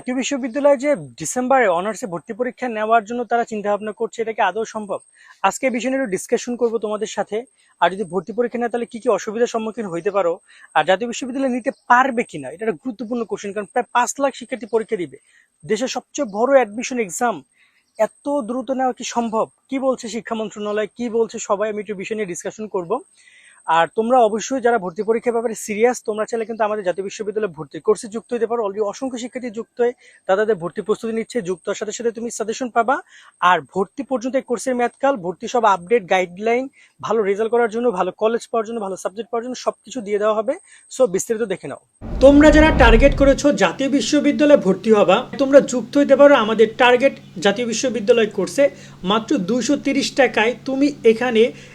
জাতীয় বিশ্ববিদ্যালয়ে যে ডিসেম্বরে অনার্সে ভর্তি পরীক্ষা নেওয়ার জন্য তারা চিন্তা ভাবনা করছে, এটা কি আদৌ সম্ভব? আজকে এই বিষয় নিয়ে ডিসকাশন করব তোমাদের সাথে। আর যদি ভর্তি পরীক্ষা নেয়, তাহলে কি কি অসুবিধার সম্মুখীন হইতে পারো? আর জাতীয় বিশ্ববিদ্যালয় নিতে পারবে কিনা? এটা একটা গুরুত্বপূর্ণ কোশ্চেন কারণ প্রায় পাঁচ লাখ শিক্ষার্থী পরীক্ষা দিবে। দেশের সবচেয়ে বড় অ্যাডমিশন এক্সাম এত দ্রুত নেওয়া কি সম্ভব? কি বলছে শিক্ষা মন্ত্রণালয়? কি বলছে সবাই? আমি একটু বিষয় নিয়ে ডিসকাশন করব। আর তোমরা অবশ্যই যারা ভর্তি পরীক্ষার ব্যাপারে সিরিয়াস তোমরা চাইলে কিন্তু আমাদের জাতীয় বিশ্ববিদ্যালয়ে ভর্তি কোর্সে যুক্ত হতে পারো। অলরেডি অসংখ্য শিক্ষার্থী যুক্ত হয়ে তাদের ভর্তি প্রস্তুতি নিচ্ছে। যুক্ত হওয়ার সাথে সাথে তুমি সাজেশন পাবা। আর ভর্তি পর্যন্ত এই কোর্সের মেয়াদকাল ভর্তি সব আপডেট গাইডলাইন ভালো রেজাল্ট করার জন্য, ভালো কলেজ পাওয়ার জন্য, ভালো সাবজেক্ট পাওয়ার জন্য সবকিছু দিয়ে দেওয়া হবে। সো বিস্তারিত দেখে নাও। তোমরা যারা টার্গেট করেছ জাতীয় বিশ্ববিদ্যালয়ে ভর্তি হবা, তোমরা যুক্ত হতে পারো আমাদের টার্গেট জাতীয় বিশ্ববিদ্যালয় কোর্সে মাত্র দুইশো টাকায় তুমি এখানে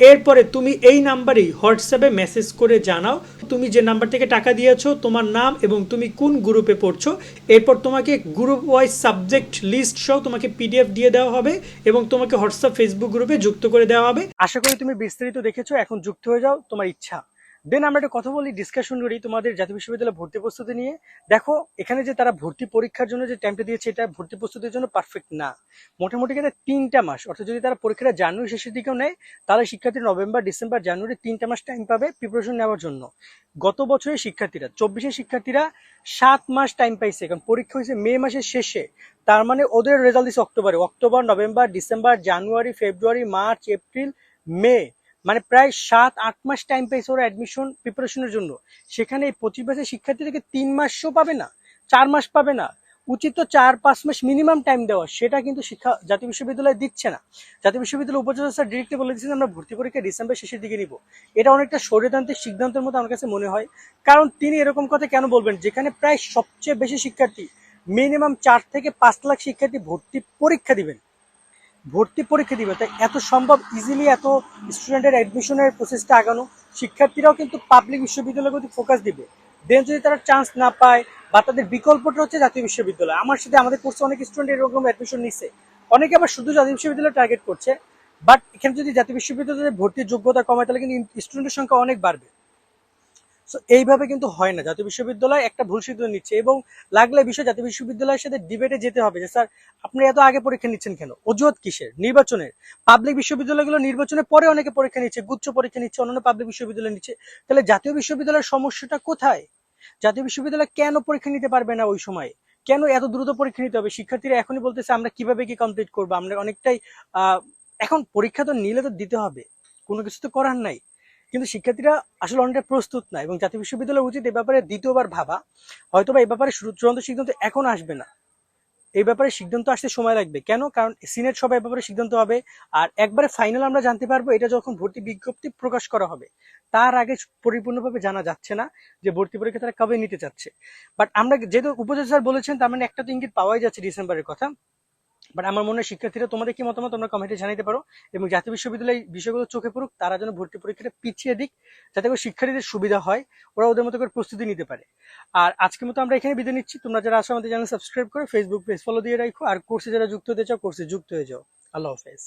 এরপরে তুমি এই নাম্বারেই হোয়াটসঅ্যাপে মেসেজ করে জানাও, তুমি যে নাম্বার থেকে টাকা দিয়েছ, তোমার নাম এবং তুমি কোন গ্রুপে পড়ছো, এরপর তোমাকে গ্রুপ ওয়াইজ সাবজেক্ট লিস্ট সহ তোমাকে পিডিএফ দিয়ে দেওয়া হবে এবং তোমাকে হোয়াটসঅ্যাপ ফেসবুক গ্রুপে যুক্ত করে দেওয়া হবে। আশা করি তুমি বিস্তারিত দেখেছ, এখন যুক্ত হয়ে যাও তোমার ইচ্ছা। দেন আমরা একটা কথা বলি ডিসকাশন করি তোমাদের জাতীয় বিশ্ববিদ্যালয়ে ভর্তি প্রস্তুতি নিয়ে। দেখো, এখানে যে তারা ভর্তি পরীক্ষার জন্য যে টাইমটা দিয়েছে, এটা ভর্তি প্রস্তুতির জন্য পারফেক্ট না। মোটামুটি কিন্তু তিনটা মাস, অর্থাৎ যদি তারা পরীক্ষাটা জানুয়ারি শেষের দিকেও নেয়, তাহলে শিক্ষার্থী নভেম্বর, ডিসেম্বর, জানুয়ারি তিনটা মাস টাইম পাবে প্রিপারেশন নেওয়ার জন্য। গত বছরের শিক্ষার্থীরা, চব্বিশের শিক্ষার্থীরা সাত মাস টাইম পাইছে, কারণ পরীক্ষা হয়েছে মে মাসের শেষে। তার মানে ওদের রেজাল্ট দিচ্ছে অক্টোবরে। October, November, December, January, February, March, April, May. মানে প্রায় সাত, আট মাস টাইম পেয়েছে ওরা অ্যাডমিশন প্রিপারেশনের জন্য। সেখানে এই পঁচিশ বছরের শিক্ষার্থীদেরকে তিন মাসও পাবে না, চার মাস পাবে না। উচিত তো চার, পাঁচ মাস মিনিমাম টাইম দেওয়া, সেটা কিন্তু শিক্ষা জাতীয় বিশ্ববিদ্যালয় দিচ্ছে না। জাতীয় বিশ্ববিদ্যালয় উপজেলা স্যার ডিরেক্টলি বলে দিচ্ছেন আমরা ভর্তি পরীক্ষা ডিসেম্বর শেষের দিকে নিব। এটা অনেকটা স্বৈরতান্ত্রিক সিদ্ধান্তের মতো আমার কাছে মনে হয়। কারণ তিনি এরকম কথা কেন বলবেন? যেখানে প্রায় সবচেয়ে বেশি শিক্ষার্থী মিনিমাম চার থেকে পাঁচ লাখ শিক্ষার্থী ভর্তি পরীক্ষা দিবেন। ভর্তি পরীক্ষা দিবে। তাই এত সম্ভব ইজিলি এত স্টুডেন্টের অ্যাডমিশনের প্রসেসটা আগানো, শিক্ষার্থীরাও কিন্তু পাবলিক বিশ্ববিদ্যালয়ের প্রতি ফোকাস দিবে। দেন যদি তারা চান্স না পায় বা তাদের বিকল্পটা হচ্ছে জাতীয় বিশ্ববিদ্যালয়, আমার সাথে আমাদের কোর্সে অনেক স্টুডেন্ট এরকম অ্যাডমিশন নিচ্ছে অনেকে আবার শুধু জাতীয় বিশ্ববিদ্যালয় টার্গেট করছে বাট এখানে যদি জাতীয় বিশ্ববিদ্যালয়ে ভর্তির যোগ্যতা কমায়, তাহলে কিন্তু স্টুডেন্টের সংখ্যা অনেক বাড়বে। সো এইভাবে কিন্তু হয় না। জাতীয় বিশ্ববিদ্যালয় একটা ভুল সিদ্ধান্ত নিচ্ছে এবং লাগলে বিষয় জাতীয় বিশ্ববিদ্যালয়ের সাথে ডিবেটে যেতে হবে যে, স্যার, আপনি এত আগে পরীক্ষা নিচ্ছেন কেন? অজুহাত কিসের? নির্বাচনের? পাবলিক বিশ্ববিদ্যালয়গুলো নির্বাচনের পরে অনেকে পরীক্ষা নিচ্ছে, গুচ্ছ পরীক্ষা নিচ্ছে, অন্যান্য পাবলিক বিশ্ববিদ্যালয় নিচ্ছে। তাহলে জাতীয় বিশ্ববিদ্যালয়ের সমস্যাটা কোথায়? জাতীয় বিশ্ববিদ্যালয় কেন পরীক্ষা নিতে পারবে না ওই সময়? কেন এত দ্রুত পরীক্ষা নিতে হবে? শিক্ষার্থীরা এখনই বলতেছে, আমরা কীভাবে কি কমপ্লিট করব? আমরা অনেকটাই এখন পরীক্ষা তো নিলে তো দিতে হবে। কোনো কিছু তো করার নাই। কিন্তু শিক্ষার্থীরা আসলে অনেকটা প্রস্তুত না এবং জাতীয় বিশ্ববিদ্যালয় উচিত এ ব্যাপারে দ্বিতীয়বার ভাবা। হয়তো বা এই ব্যাপারে চূড়ান্ত সিদ্ধান্ত এখন আসবে না। এই ব্যাপারে সিদ্ধান্ত আসতে সময় লাগবে। কেন? কারণ সিনেট সবাই ব্যাপারে সিদ্ধান্ত হবে আর একবারে ফাইনাল আমরা জানতে পারব এটা যখন ভর্তি বিজ্ঞপ্তি প্রকাশ করা হবে। তার আগে পরিপূর্ণভাবে জানা যাচ্ছে না যে ভর্তি পরীক্ষা তারা কবে নিতে চাচ্ছে। বাট আমরা যেহেতু উপজেলা বলেছেন, তার মানে একটা তো ইঙ্গিত পাওয়াই যাচ্ছে ডিসেম্বরের কথা। বাট আমার মনে হয় শিক্ষার্থীরা তোমাদের কি মতামত? তোমরা কমেন্টে জানাতে পারো। এবং জাতীয় বিশ্ববিদ্যালয় বিষয়গুলো চোখে পড়ুক, তারা যেন ভর্তি পরীক্ষাটা পিছিয়ে দিক, যাতে করে শিক্ষার্থীদের সুবিধা হয়, ওরা ওদের মতো করে প্রস্তুতি নিতে পারে। আর আজকে মতো আমরা এখানে বিদায় নিচ্ছি। তোমরা যারা আসো আমাদের চ্যানেল সাবস্ক্রাইব করে ফেসবুক পেজ ফলো দিয়ে রাখো। আর কোর্সে যারা যুক্ত হতে চাও কোর্সে যুক্ত হয়ে যাও। আল্লাহ হাফেজ।